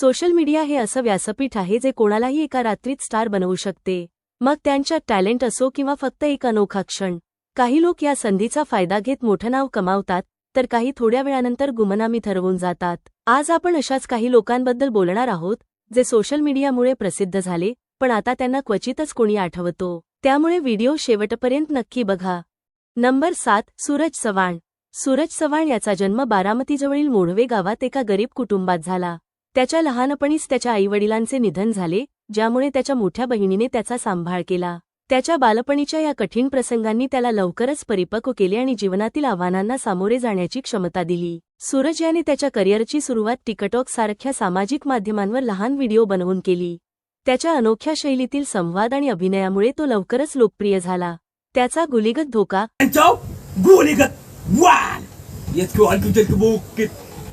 Social media हे असं व्यासपीठ आहे जे कोणालाही एका रात्रीत स्टार बनवू शकते. मग त्यांच्यात टॅलेंट असो किंवा फक्त एक अनोखा क्षण. काही लोक या संधीचा फायदा घेत मोठं नाव कमावतात तर काही थोड्या वेळानंतर गुमनामी ठरवून जातात. आज आपण अशाच काही लोकांबद्दल बोलणार आहोत जे सोशल मीडियामुळे प्रसिद्ध झाले पण आता त्यांना क्वचितच कोणी आठवतो. त्यामुळे व्हिडिओ शेवटपर्यंत नक्की बघा. नंबर सात सूरज चव्हाण. सूरज चव्हाण याचा जन्म बारामतीजवळील मोढवे गावात एका गरीब कुटुंबात झाला. त्याच्या लहानपणीच त्याच्या आईवडिलांचे निधन झाले ज्यामुळे त्याच्या मोठ्या बहिणीने त्याचा सांभाळ केला. त्याच्या बालपणीच्या या कठीण प्रसंगांनी त्याला लवकरच परिपक्व केले आणि जीवनातील आव्हानांना सामोरे जाण्याची क्षमता दिली. सूरज याने त्याच्या करिअरची सुरुवात टिकटॉक सारख्या सामाजिक माध्यमांवर लहान व्हिडिओ बनवून केली. त्याच्या अनोख्या शैलीतील संवाद आणि अभिनयामुळे तो लवकरच लोकप्रिय झाला. त्याचा गुलीगत धोका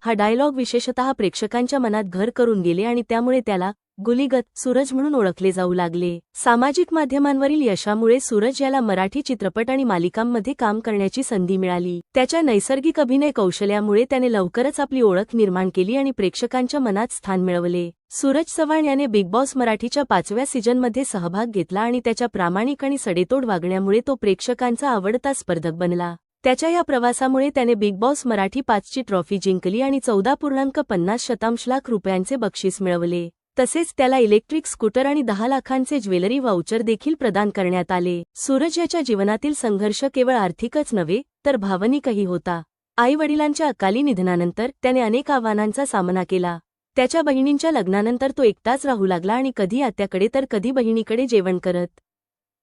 हा डायलॉग विशेषतः प्रेक्षकांच्या मनात घर करून गेले आणि त्यामुळे त्याला गुलीगत सूरज म्हणून ओळखले जाऊ लागले. सामाजिक माध्यमांवरील यशामुळे सूरज याला मराठी चित्रपट आणि मालिकांमध्ये काम करण्याची संधी मिळाली. त्याच्या नैसर्गिक अभिनय कौशल्यामुळे त्याने लवकरच आपली ओळख निर्माण केली आणि प्रेक्षकांच्या मनात स्थान मिळवले. सूरज चव्हाण याने बिग बॉस मराठीच्या पाचव्या सीझनमध्ये सहभाग घेतला आणि त्याच्या प्रामाणिक आणि सडेतोड वागण्यामुळे तो प्रेक्षकांचा आवडता स्पर्धक बनला. त्याच्या या प्रवासामुळे त्याने बिग बॉस मराठी पाचची ट्रॉफी जिंकली आणि चौदा पूर्णांक पन्नास शतांश लाख रुपयांचे बक्षीस मिळवले. तसेच त्याला इलेक्ट्रिक स्कूटर आणि दहा लाखांचे ज्वेलरी वाउचर देखील प्रदान करण्यात आले. सूरज याच्या जीवनातील संघर्ष केवळ आर्थिकच नव्हे तर भावनिकही होता. आई वडिलांच्या अकाली निधनानंतर त्याने अनेक आव्हानांचा सामना केला. त्याच्या बहिणींच्या लग्नानंतर तो एकटाच राहू लागला आणि कधी आत्याकडे तर कधी बहिणीकडे जेवण करत.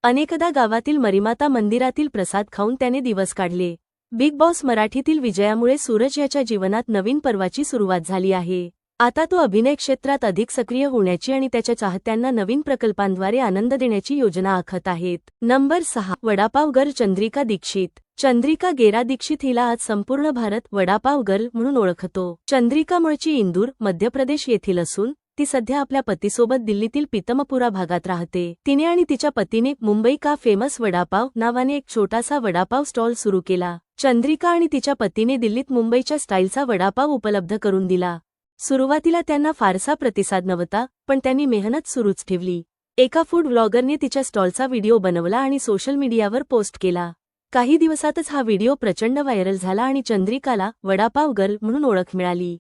अनेकदा गावातील मरीमाता मंदिरातील प्रसाद खाऊन त्याने दिवस काढले. बिग बॉस मराठीतील विजयामुळे सूरज याच्या जीवनात नवीन पर्वाची सुरुवात झाली आहे. आता तो अभिनय क्षेत्रात अधिक सक्रिय होण्याची आणि त्याच्या चाहत्यांना नवीन प्रकल्पांद्वारे आनंद देण्याची योजना आखत आहेत. नंबर सहा वडापाव गर्ल चंद्रिका दीक्षित. चंद्रिका गेरा दीक्षित हिला आज संपूर्ण भारत वडापाव गर्ल म्हणून ओळखतो. चंद्रिका मूळची इंदूर मध्य प्रदेश येथील असून ती सध्या आपल्या पतीसोबत दिल्लीतील पितमपुरा भागात राहते. तिने आणि तिच्या पतीने मुंबई का फेमस वडापाव नावाने एक छोटासा वडापाव स्टॉल सुरू केला. चंद्रिका आणि तिच्या पतीने दिल्लीत मुंबईच्या स्टाईलचा वडापाव उपलब्ध करून दिला. सुरुवातीला त्यांना फारसा प्रतिसाद नव्हता पण त्यांनी मेहनत सुरूच ठेवली. एका फूड व्लॉगरने तिच्या स्टॉलचा व्हिडिओ बनवला आणि सोशल मीडियावर पोस्ट केला. काही दिवसातच हा व्हिडिओ प्रचंड व्हायरल झाला आणि चंद्रिकाला वडापाव गर्ल म्हणून ओळख मिळाली.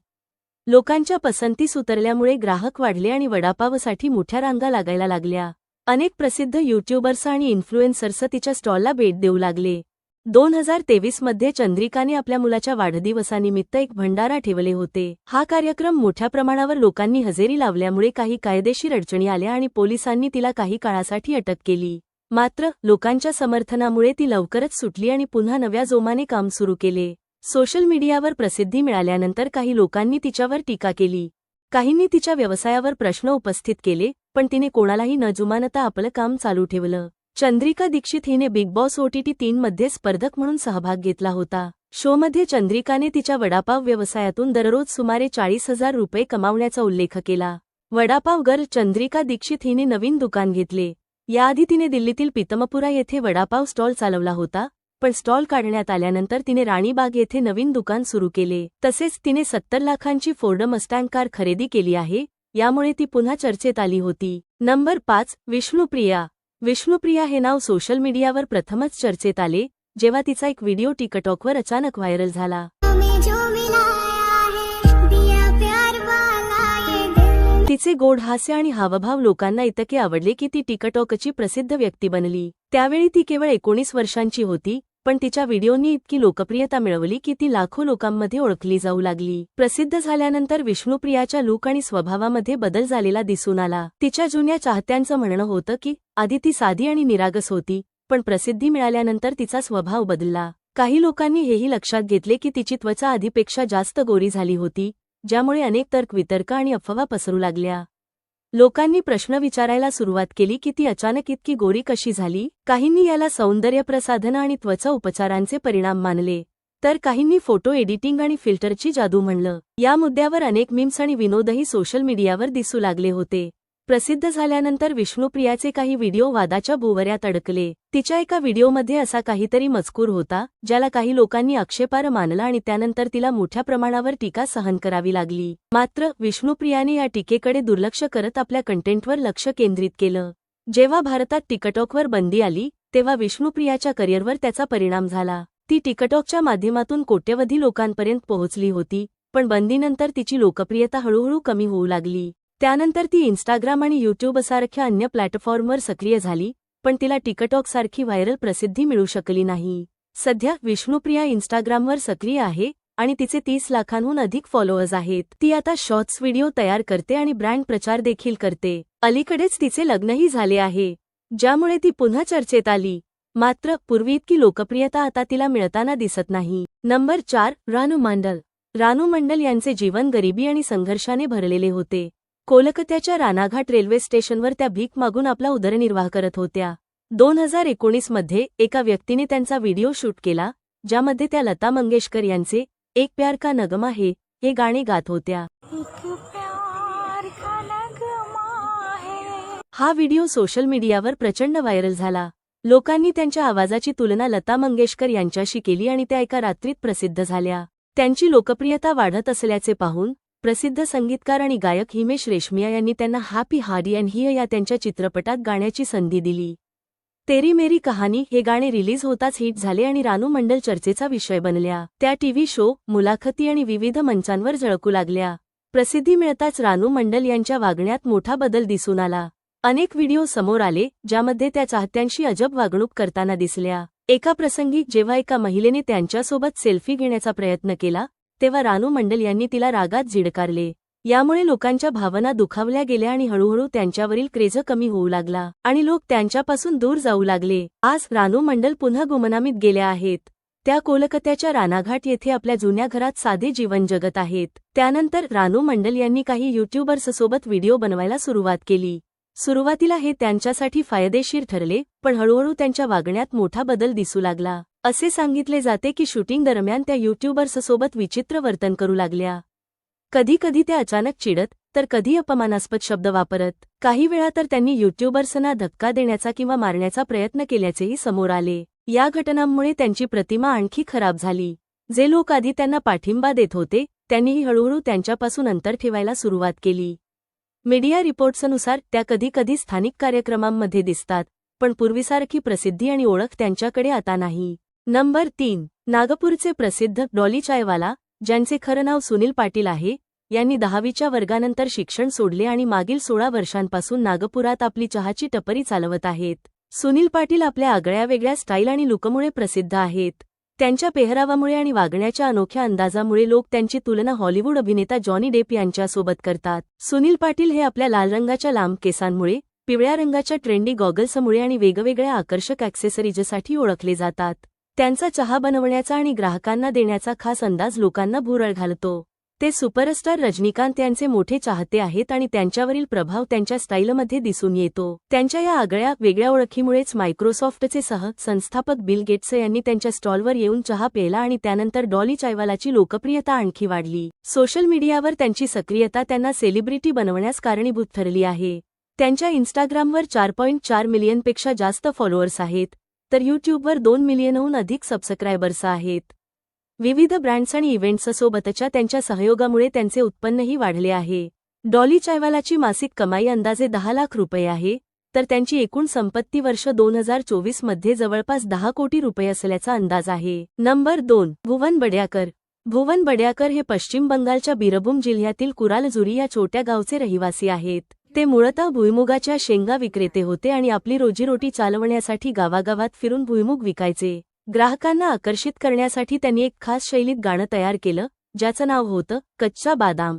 लोकांच्या पसंतीस उतरल्यामुळे ग्राहक वाढले आणि वडापावसाठी मोठ्या रांगा लागायला लागल्या. अनेक प्रसिद्ध युट्यूबर्स आणि इन्फ्लुएन्सर्स तिच्या स्टॉलला भेट देऊ लागले. दोन हजार तेवीसमध्ये चंद्रिकाने आपल्या मुलाच्या वाढदिवसानिमित्त एक भंडारा ठेवले होते. हा कार्यक्रम मोठ्या प्रमाणावर लोकांनी हजेरी लावल्यामुळे काही कायदेशीर अडचणी आल्या आणि पोलिसांनी तिला काही काळासाठी अटक केली. मात्र लोकांच्या समर्थनामुळे ती लवकरच सुटली आणि पुन्हा नव्या जोमाने काम सुरू केले. सोशल मीडियावर प्रसिद्धी मिळाल्यानंतर काही लोकांनी तिच्यावर टीका केली. काहींनी तिच्या व्यवसायावर प्रश्न उपस्थित केले पण तिने कोणालाही न जुमानता आपलं काम चालू ठेवलं. चंद्रिका दीक्षित हिने बिग बॉस ओटीटी तीनमध्ये स्पर्धक म्हणून सहभाग घेतला होता. शोमध्ये चंद्रिकाने तिच्या वडापाव व्यवसायातून दररोज सुमारे चाळीस हजार रुपये कमावण्याचा उल्लेख केला. वडापाव गर्ल चंद्रिका दीक्षित हिने नवीन दुकान घेतले. याआधी तिने दिल्लीतील पितमपुरा येथे वडापाव स्टॉल चालवला होता पण स्टॉल काढण्यात आल्यानंतर तिने राणीबाग येथे नवीन दुकान सुरू केले. तसेच तिने सत्तर लाखांची फोर्ड मस्टँग कार खरेदी केली आहे यामुळे ती पुन्हा चर्चेत आली होती. नंबर पाच विष्णुप्रिया. विष्णुप्रिया हे नाव सोशल मीडियावर प्रथमच चर्चेत आले जेव्हा तिचा एक व्हिडिओ टिकटॉकवर अचानक व्हायरल झाला. तिचे गोड हास्य आणि हावभाव लोकांना इतके आवडले की ती टिकटॉकची प्रसिद्ध व्यक्ती बनली. त्यावेळी ती केवळ एकोणीस वर्षांची होती पण तिच्या व्हिडिओनी इतकी लोकप्रियता मिळवली की ती लाखो लोकांमध्ये ओळखली जाऊ लागली. प्रसिद्ध झाल्यानंतर विष्णुप्रियाच्या लूक आणि स्वभावामध्ये बदल झालेला दिसून आला. तिच्या जुन्या चाहत्यांचं म्हणणं होतं की आधी ती साधी आणि निरागस होती पण प्रसिद्धी मिळाल्यानंतर तिचा स्वभाव बदलला. काही लोकांनी हेही लक्षात घेतले की तिची त्वचा आधीपेक्षा जास्त गोरी झाली होती ज्यामुळे अनेक तर्कवितर्क आणि अफवा पसरू लागल्या. लोकांनी प्रश्न विचारायला सुरुवात केली की ती अचानक इतकी गोरी कशी झाली? काहींनी याला सौंदर्यप्रसाधन आणि त्वचा उपचारांचे परिणाम मानले. तर काहींनी फोटो एडिटिंग आणि फिल्टरची जादू म्हणलं. या मुद्द्यावर अनेक मीम्स आणि विनोदही सोशल मीडियावर दिसू लागले होते. प्रसिद्ध झाल्यानंतर विष्णुप्रियाचे काही व्हिडिओ वादाच्या भोवऱ्यात अडकले. तिच्या एका व्हिडिओमध्ये असा काहीतरी मजकूर होता ज्याला काही लोकांनी आक्षेपार मानला आणि त्यानंतर तिला मोठ्या प्रमाणावर टीका सहन करावी लागली. मात्र विष्णुप्रियाने या टीकेकडे दुर्लक्ष करत आपल्या कंटेंटवर लक्ष केंद्रित केलं. जेव्हा भारतात टिकटॉकवर बंदी आली तेव्हा विष्णुप्रियाच्या करिअरवर त्याचा परिणाम झाला. ती टिकटॉकच्या माध्यमातून कोट्यवधी लोकांपर्यंत पोहोचली होती पण बंदीनंतर तिची लोकप्रियता हळूहळू कमी होऊ लागली. त्यानंतर ती इन्स्टाग्राम आणि यूट्यूबसारख्या अन्य प्लॅटफॉर्मवर सक्रिय झाली पण तिला टिकटॉकसारखी व्हायरल प्रसिद्धी मिळू शकली नाही. सध्या विष्णुप्रिया इन्स्टाग्रामवर सक्रिय आहे आणि तिचे तीस लाखांहून अधिक फॉलोअर्स आहेत. ती आता शॉर्ट्स व्हिडिओ तयार करते आणि ब्रँड प्रचार देखील करते. अलीकडेच तिचे लग्नही झाले आहे. ज्यामुळे ती पुन्हा चर्चेत आली. मात्र पूर्वी इतकी लोकप्रियता आता तिला मिळताना दिसत नाही. नंबर चार रानू मांडल. रानू मंडल यांचे जीवन गरिबी आणि संघर्षाने भरलेले होते. कोलकात्याच्या रानाघाट रेल्वे स्टेशनवर त्या भीक मागून आपला उदरनिर्वाह करत होत्या. दोन हजार एकोणीसमध्ये एका व्यक्तीने त्यांचा व्हिडिओ शूट केला ज्यामध्ये त्या लता मंगेशकर यांचे एक प्यार का नगमा है हे गाणे गात होत्या. है. हा व्हिडिओ सोशल मीडियावर प्रचंड व्हायरल झाला. लोकांनी त्यांच्या आवाजाची तुलना लता मंगेशकर यांच्याशी केली आणि त्या एका रात्रीत प्रसिद्ध झाल्या. त्यांची लोकप्रियता वाढत असल्याचे पाहून प्रसिद्ध संगीतकार आणि गायक हिमेश रेशमिया यांनी त्यांना हॅपी हार्डी अँड हिय या त्यांच्या चित्रपटात गाण्याची संधी दिली. तेरी मेरी कहाणी हे गाणे रिलीज होताच हिट झाले आणि रानू मंडल चर्चेचा विषय बनल्या. त्या टीव्ही शो मुलाखती आणि विविध मंचांवर झळकू लागल्या. प्रसिद्धी मिळताच रानू मंडल यांच्या वागण्यात मोठा बदल दिसून आला. अनेक व्हिडिओ समोर आले ज्यामध्ये त्या चाहत्यांशी अजब वागणूक करताना दिसल्या. एका प्रसंगी जेव्हा एका महिलेने त्यांच्यासोबत सेल्फी घेण्याचा प्रयत्न केला तेव्हा रानू मंडल यांनी तिला रागात झिडकारले. यामुळे लोकांच्या भावना दुखावल्या गेल्या आणि हळूहळू त्यांच्यावरील क्रेझ कमी होऊ लागला आणि लोक त्यांच्यापासून दूर जाऊ लागले. आज रानू मंडल पुन्हा गुमनामीत गेल्या आहेत. त्या कोलकात्याच्या रानाघाट येथे आपल्या जुन्या घरात साधे जीवन जगत आहेत. त्यानंतर रानू मंडल यांनी काही युट्यूबर्ससोबत व्हिडिओ बनवायला सुरुवात केली. सुरुवातीला हे त्यांच्यासाठी फायदेशीर ठरले पण हळूहळू त्यांच्या वागण्यात मोठा बदल दिसू लागला. असे सांगितले जाते की शूटिंग दरम्यान त्या युट्यूबर्ससोबत विचित्र वर्तन करू लागल्या. कधी कधी त्या अचानक चिडत तर कधी अपमानास्पद शब्द वापरत. काही वेळा तर त्यांनी युट्यूबर्सना धक्का देण्याचा किंवा मारण्याचा प्रयत्न केल्याचेही समोर आले. या घटनांमुळे त्यांची प्रतिमा आणखी खराब झाली. जे लोक आधी त्यांना पाठिंबा देत होते त्यांनीही हळूहळू त्यांच्यापासून अंतर ठेवायला सुरुवात केली. मीडिया रिपोर्ट्सनुसार त्या कधीकधी स्थानिक कार्यक्रमांमध्ये दिसतात पण पूर्वीसारखी प्रसिद्धी आणि ओळख त्यांच्याकडे आता नाही. नंबर तीन नागपूरचे प्रसिद्ध डॉली चायवाला ज्यांचे खरं नाव सुनील पाटील आहे यांनी दहावीच्या वर्गानंतर शिक्षण सोडले आणि मागील सोळा वर्षांपासून नागपुरात आपली चहाची टपरी चालवत आहेत. सुनील पाटील आपल्या आगळ्या वेगळ्या स्टाईल आणि लुकमुळे प्रसिद्ध आहेत. त्यांच्या पेहरावामुळे आणि वागण्याच्या अनोख्या अंदाजामुळे लोक त्यांची तुलना हॉलिवूड अभिनेता जॉनी डेप यांच्यासोबत करतात. सुनील पाटील हे आपल्या लाल रंगाच्या लांब केसांमुळे पिवळ्या रंगाच्या ट्रेंडी गॉगल्समुळे आणि वेगवेगळ्या आकर्षक ॲक्सेसरीजसाठी ओळखले जातात. त्यांचा चहा बनवण्याचा आणि ग्राहकांना देण्याचा खास अंदाज लोकांना भुरळ घालतो. ते सुपरस्टार रजनीकांत यांचे मोठे चाहते आहेत आणि त्यांच्यावरील प्रभाव त्यांच्या स्टाईलमध्ये दिसून येतो. त्यांच्या या आगळ्या वेगळ्या ओळखीमुळेच मायक्रोसॉफ्टचे सह संस्थापक बिल गेट्स यांनी त्यांच्या स्टॉलवर येऊन चहा प्यायला आणि त्यानंतर डॉली चायवालाची लोकप्रियता आणखी वाढली. सोशल मीडियावर त्यांची सक्रियता त्यांना सेलिब्रिटी बनवण्यास कारणीभूत ठरली आहे. त्यांच्या इन्स्टाग्रामवर चार पॉईंट चार मिलियनपेक्षा जास्त फॉलोअर्स आहेत. तर यूट्यूबवर दोन मिलियनहून अधिक सबस्क्रायबर्स आहेत. विविध ब्रँड्स आणि इव्हेंट्ससोबतच्या त्यांच्या सहयोगामुळे त्यांचे उत्पन्नही वाढले आहे. डॉली चायवालाची मासिक कमाई अंदाजे दहा लाख रुपये आहे तर त्यांची एकूण संपत्ती वर्ष दोन हजार चोवीसमध्ये जवळपास दहा कोटी रुपये असल्याचा अंदाज आहे. नंबर दोन भुवन बड्याकर. भुवन बड्याकर हे पश्चिम बंगालच्या बिरभूम जिल्ह्यातील कुरालजुरी या छोट्या गावचे रहिवासी आहेत. ते मूळतः भुईमुगाच्या शेंगा विक्रेते होते आणि आपली रोजीरोटी चालवण्यासाठी गावागावात फिरून भुईमुग विकायचे. ग्राहकांना आकर्षित करण्यासाठी त्यांनी एक खास शैलीत गाणं तयार केलं ज्याचं नाव होतं कच्चा बादाम.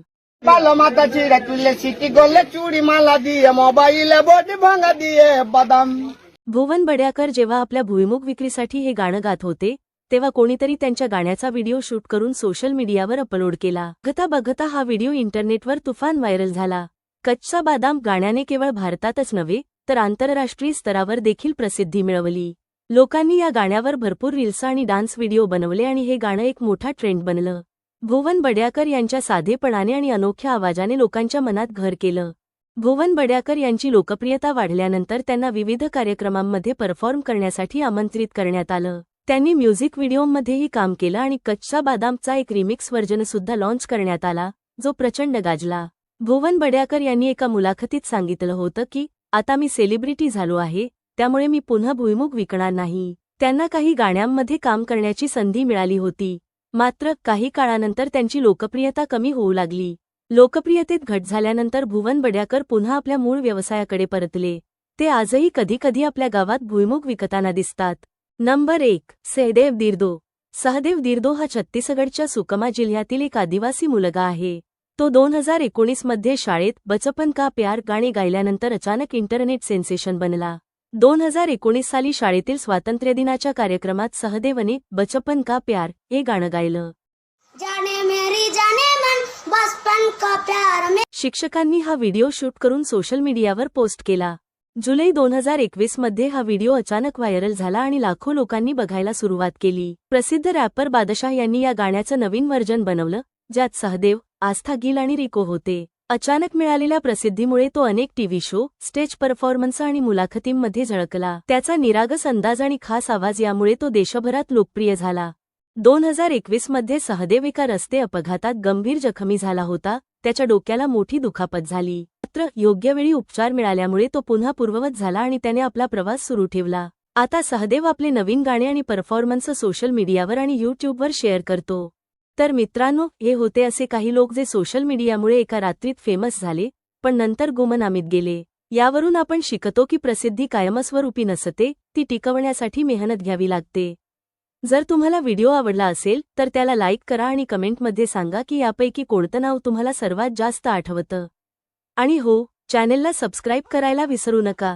भुवन बड्याकर जेव्हा आपल्या भुईमुग विक्रीसाठी हे गाणं गात होते तेव्हा कोणीतरी त्यांच्या गाण्याचा व्हिडिओ शूट करून सोशल मीडियावर अपलोड केला. बघता बघता हा व्हिडिओ इंटरनेटवर तुफान व्हायरल झाला. कच्चा बादाम गाण्याने केवळ भारतातच नव्हे तर आंतरराष्ट्रीय स्तरावर देखील प्रसिद्धी मिळवली. लोकांनी या गाण्यावर भरपूर रील्स आणि डान्स व्हिडिओ बनवले आणि हे गाणं एक मोठा ट्रेंड बनलं. भुवन बड्याकर यांच्या साधेपणाने आणि अनोख्या आवाजाने लोकांच्या मनात घर केलं. भुवन बड्याकर यांची लोकप्रियता वाढल्यानंतर त्यांना विविध कार्यक्रमांमध्ये परफॉर्म करण्यासाठी आमंत्रित करण्यात आलं. त्यांनी म्युझिक व्हिडिओमध्येही काम केलं आणि कच्चा बादामचा एक रिमिक्स व्हर्जनसुद्धा लॉन्च करण्यात आला जो प्रचंड गाजला. भुवन बड्याकर यांनी एका मुलाखतीत सांगितलं होतं की आता मी सेलिब्रिटी झालो आहे त्यामुळे मी पुन्हा भुईमुग विकणार नाही. त्यांना काही गाण्यांमध्ये काम करण्याची संधी मिळाली होती. मात्र काही काळानंतर त्यांची लोकप्रियता कमी होऊ लागली. लोकप्रियतेत घट झाल्यानंतर भुवन बड्याकर पुन्हा आपल्या मूळ व्यवसायाकडे परतले. ते आजही कधीकधी आपल्या गावात भुईमुग विकताना दिसतात. नंबर एक सहदेव दिर्दो. सहदेव दिर्दो हा छत्तीसगडच्या सुकमा जिल्ह्यातील एक आदिवासी मुलगा आहे. तो दोन हजार एकोणीसमध्ये शाळेत बचपन का प्यार गाणे गायल्यानंतर अचानक इंटरनेट सेन्सेशन बनला. दोन हजार एकोणीस साली शाळेतील स्वातंत्र्यदिनाच्या कार्यक्रमात सहदेवने बचपन का प्यार हे गाणं गायलं. शिक्षकांनी हा व्हिडिओ शूट करून सोशल मीडियावर पोस्ट केला. जुलै दोन हजार एकवीसमध्ये हा व्हिडिओ अचानक व्हायरल झाला आणि लाखो लोकांनी बघायला सुरुवात केली. प्रसिद्ध रॅपर बादशाह यांनी या गाण्याचं नवीन व्हर्जन बनवलं ज्यात सहदेव आस्था गिल आणि रिको होते. अचानक मिळालेल्या प्रसिद्धीमुळे तो अनेक टीव्ही शो स्टेज परफॉर्मन्स आणि मुलाखतींमध्ये झळकला. त्याचा निरागस अंदाज आणि खास आवाज यामुळे तो देशभरात लोकप्रिय झाला. दोन हजार एकवीसमध्ये सहदेव एका रस्ते अपघातात गंभीर जखमी झाला होता. त्याच्या डोक्याला मोठी दुखापत झाली. मात्र योग्य वेळी उपचार मिळाल्यामुळे तो पुन्हा पूर्ववत झाला आणि त्याने आपला प्रवास सुरू ठेवला. आता सहदेव आपले नवीन गाणे आणि परफॉर्मन्स सोशल मीडियावर आणि यूट्यूबवर शेअर करतो. तर मित्रांनो हे होते असे काही लोक जे सोशल मीडियामुळे एका रात्रीत फेमस झाले पण नंतर गुमनामीत गेले. यावरून आपण शिकतो की प्रसिद्धी कायमस्वरूपी नसते ती टिकवण्यासाठी मेहनत घ्यावी लागते. जर तुम्हाला व्हिडिओ आवडला असेल तर त्याला लाईक करा आणि कमेंटमध्ये सांगा की यापैकी कोणतं नाव तुम्हाला सर्वात जास्त आठवतं. आणि हो चॅनेलला सबस्क्राईब करायला विसरू नका.